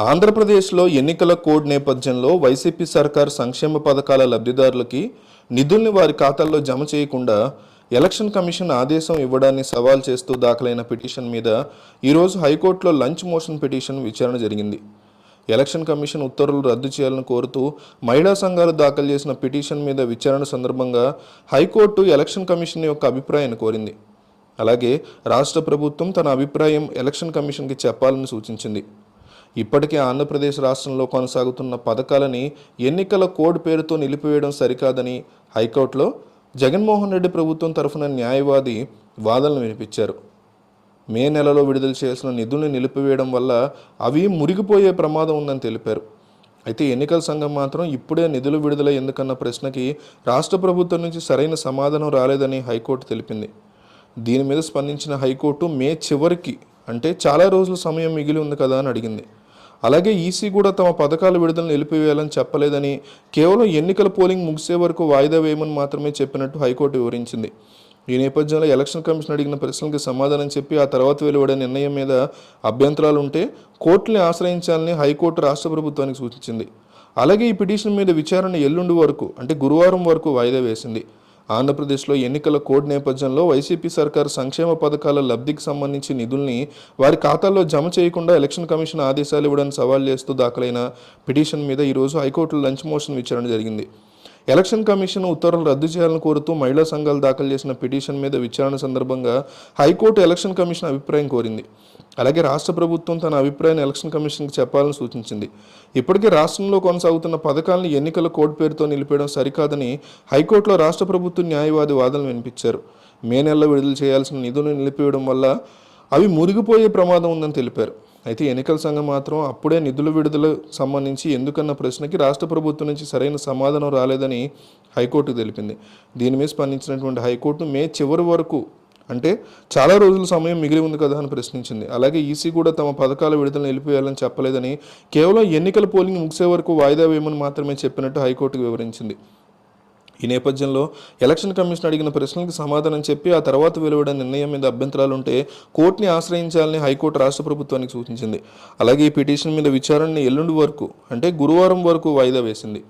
ఆంధ్రప్రదేశ్లో ఎన్నికల కోడ్ నేపథ్యంలో వైసీపీ సర్కార్ సంక్షేమ పథకాల లబ్ధిదారులకి నిధుల్ని వారి ఖాతాల్లో జమ చేయకుండా ఎలక్షన్ కమిషన్ ఆదేశం ఇవ్వడాన్ని సవాల్ చేస్తూ దాఖలైన పిటిషన్ మీద ఈరోజు హైకోర్టులో లంచ్ మోషన్ పిటిషన్ విచారణ జరిగింది. ఎలక్షన్ కమిషన్ ఉత్తర్వులు రద్దు చేయాలని కోరుతూ మహిళా సంఘాలు దాఖలు చేసిన పిటిషన్ మీద విచారణ సందర్భంగా హైకోర్టు ఎలక్షన్ కమిషన్ యొక్క అభిప్రాయాన్ని కోరింది. అలాగే రాష్ట్ర ప్రభుత్వం తన అభిప్రాయం ఎలక్షన్ కమిషన్కి చెప్పాలని సూచించింది. ఇప్పటికే ఆంధ్రప్రదేశ్ రాష్ట్రంలో కొనసాగుతున్న పథకాలని ఎన్నికల కోడ్ పేరుతో నిలిపివేయడం సరికాదని హైకోర్టులో జగన్మోహన్ రెడ్డి ప్రభుత్వం తరఫున న్యాయవాది వాదనలు వినిపించారు. మే నెలలో విడుదల చేసిన నిధుల్ని నిలిపివేయడం వల్ల అవి మురిగిపోయే ప్రమాదం ఉందని తెలిపారు. అయితే ఎన్నికల సంఘం మాత్రం ఇప్పుడే నిధులు విడుదల ఎందుకన్న ప్రశ్నకి రాష్ట్ర ప్రభుత్వం నుంచి సరైన సమాధానం రాలేదని హైకోర్టు తెలిపింది. దీని మీద స్పందించిన హైకోర్టు మే చివరికి అంటే చాలా రోజుల సమయం మిగిలి ఉంది కదా అని అడిగింది. అలాగే ఈసీ కూడా తమ పథకాల విడుదలను నిలిపివేయాలని చెప్పలేదని కేవలం ఎన్నికల పోలింగ్ ముగిసే వరకు వాయిదా వేయమని మాత్రమే చెప్పినట్టు హైకోర్టు వివరించింది. ఈ నేపథ్యంలో ఎలక్షన్ కమిషన్ అడిగిన ప్రశ్నలకు సమాధానం చెప్పి ఆ తర్వాత వెలువడే నిర్ణయం మీద అభ్యంతరాలు ఉంటే కోర్టుని ఆశ్రయించాలని హైకోర్టు రాష్ట్ర ప్రభుత్వానికి సూచించింది. అలాగే ఈ పిటిషన్ మీద విచారణ ఎల్లుండి వరకు అంటే గురువారం వరకు వాయిదా వేసింది. ఆంధ్రప్రదేశ్లో ఎన్నికల కోడ్ నేపథ్యంలో వైసీపీ సర్కార్ సంక్షేమ పథకాల లబ్ధికి సంబంధించి నిధుల్ని వారి ఖాతాల్లో జమ చేయకుండా ఎలక్షన్ కమిషన్ ఆదేశాలు ఇవ్వడానికి సవాల్ చేస్తూ దాఖలైన పిటిషన్ మీద ఈరోజు హైకోర్టులో లంచ్ మోషన్ విచారణ జరిగింది. ఎలక్షన్ కమిషన్ ఉత్తర్వులు రద్దు చేయాలని కోరుతూ మహిళా సంఘాలు దాఖలు చేసిన పిటిషన్ మీద విచారణ సందర్భంగా హైకోర్టు ఎలక్షన్ కమిషన్ అభిప్రాయం కోరింది. అలాగే రాష్ట్ర ప్రభుత్వం తన అభిప్రాయాన్ని ఎలక్షన్ కమిషన్కి చెప్పాలని సూచించింది. ఇప్పటికే రాష్ట్రంలో కొనసాగుతున్న పథకాలను ఎన్నికల కోడ్ పేరుతో నిలిపేయడం సరికాదని హైకోర్టులో రాష్ట్ర ప్రభుత్వ న్యాయవాది వాదనలు వినిపించారు. మే నెలలో విడుదల చేయాల్సిన నిధులను నిలిపివేయడం వల్ల అవి మురిగిపోయే ప్రమాదం ఉందని తెలిపారు. అయితే ఎన్నికల సంఘం మాత్రం అప్పుడే నిధుల విడుదల సంబంధించి ఎందుకన్న ప్రశ్నకి రాష్ట్ర ప్రభుత్వం నుంచి సరైన సమాధానం రాలేదని హైకోర్టు తెలిపింది. దీని మీద స్పందించినటువంటి హైకోర్టు మే చివరి వరకు అంటే చాలా రోజుల సమయం మిగిలి ఉంది కదా అని ప్రశ్నించింది. అలాగే ఈసీ కూడా తమ పథకాల విడుదల నిలిపివేయాలని చెప్పలేదని కేవలం ఎన్నికల పోలింగ్ ముగిసే వరకు వాయిదా వేయమని మాత్రమే చెప్పినట్టు హైకోర్టుకు వివరించింది. ఈ నేపథ్యంలో ఎలక్షన్ కమిషన్ అడిగిన ప్రశ్నలకు సమాధానం చెప్పి ఆ తర్వాత వెలువడిన నిర్ణయం మీద అభ్యంతరాలు ఉంటే కోర్టుని ఆశ్రయించాలని హైకోర్టు రాష్ట్ర ప్రభుత్వానికి సూచించింది. అలాగే ఈ పిటిషన్ మీద విచారణని ఎల్లుండి వరకు అంటే గురువారం వరకు వాయిదా వేసింది.